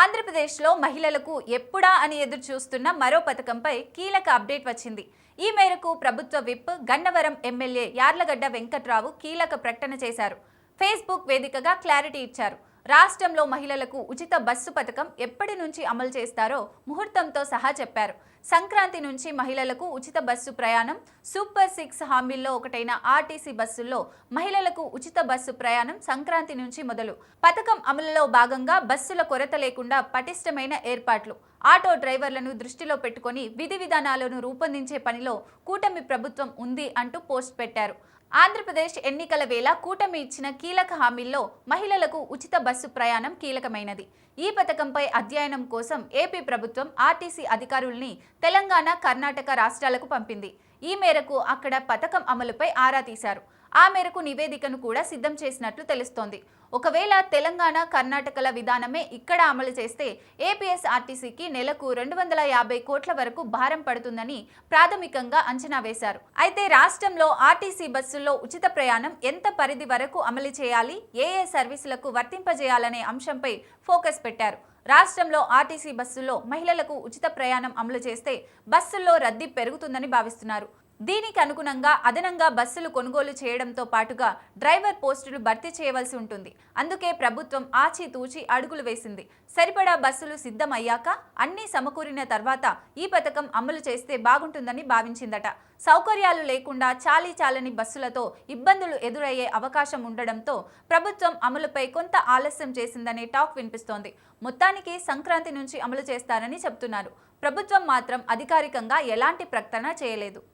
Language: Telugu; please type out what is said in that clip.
ఆంధ్రప్రదేశ్లో మహిళలకు ఎప్పుడా అని ఎదురు చూస్తున్న మరో పథకంపై కీలక అప్డేట్ వచ్చింది. ఈ మేరకు ప్రభుత్వ విప్ గన్నవరం ఎమ్మెల్యే యార్లగడ్డ వెంకట్రావు కీలక ప్రకటన చేశారు. ఫేస్బుక్ వేదికగా క్లారిటీ ఇచ్చారు. రాష్ట్రంలో మహిళలకు ఉచిత బస్సు పథకం ఎప్పటి నుంచి అమలు చేస్తారో ముహూర్తంతో సహా చెప్పారు. సంక్రాంతి నుంచి మహిళలకు ఉచిత బస్సు ప్రయాణం సూపర్ సిక్స్ హామీల్లో ఒకటైన ఆర్టీసీ బస్సుల్లో మహిళలకు ఉచిత బస్సు ప్రయాణం సంక్రాంతి నుంచి మొదలు. పథకం అమలులో భాగంగా బస్సుల కొరత లేకుండా పటిష్టమైన ఏర్పాట్లు. ఆటో డ్రైవర్లను దృష్టిలో పెట్టుకొని విధి విధానాలను రూపొందించే పనిలో కూటమి ప్రభుత్వం ఉంది అంటూ పోస్ట్ పెట్టారు. ఆంధ్రప్రదేశ్ ఎన్నికల వేళ కూటమి ఇచ్చిన కీలక హామీల్లో మహిళలకు ఉచిత బస్సు ప్రయాణం కీలకమైనది. ఈ పథకంపై అధ్యయనం కోసం ఏపీ ప్రభుత్వం ఆర్టీసీ అధికారుల్ని తెలంగాణ కర్ణాటక రాష్ట్రాలకు పంపింది. ఈ మేరకు అక్కడ పథకం అమలుపై ఆరా తీశారు. ఆ మేరకు నివేదికను కూడా సిద్ధం చేసినట్లు తెలుస్తోంది. ఒకవేళ తెలంగాణ కర్ణాటకల విధానమే ఇక్కడ అమలు చేస్తే ఏపీఎస్ఆర్టీసీకి నెలకు రెండు వందల యాభై కోట్ల వరకు భారం పడుతుందని ప్రాథమికంగా అంచనా వేశారు. అయితే రాష్ట్రంలో ఆర్టీసీ బస్సుల్లో ఉచిత ప్రయాణం ఎంత పరిధి వరకు అమలు చేయాలి ఏ ఏ సర్వీసులకు వర్తింపజేయాలనే అంశంపై ఫోకస్ పెట్టారు. రాష్ట్రంలో ఆర్టీసీ బస్సుల్లో మహిళలకు ఉచిత ప్రయాణం అమలు చేస్తే బస్సుల్లో రద్దీ పెరుగుతుందని భావిస్తున్నారు. దీనికి అనుగుణంగా అదనంగా బస్సులు కొనుగోలు చేయడంతో పాటుగా డ్రైవర్ పోస్టులు భర్తీ చేయవలసి ఉంటుంది. అందుకే ప్రభుత్వం ఆచితూచి అడుగులు వేసింది. సరిపడా బస్సులు సిద్ధమయ్యాక అన్నీ సమకూరిన తర్వాత ఈ పథకం అమలు చేస్తే బాగుంటుందని భావించిందట. సౌకర్యాలు లేకుండా చాలీ చాలని బస్సులతో ఇబ్బందులు ఎదురయ్యే అవకాశం ఉండడంతో ప్రభుత్వం అమలుపై కొంత ఆలస్యం చేసిందనే టాక్ వినిపిస్తోంది. మొత్తానికి సంక్రాంతి నుంచి అమలు చేస్తారని చెప్తున్నారు ప్రభుత్వం మాత్రం అధికారికంగా ఎలాంటి ప్రకటన చేయలేదు.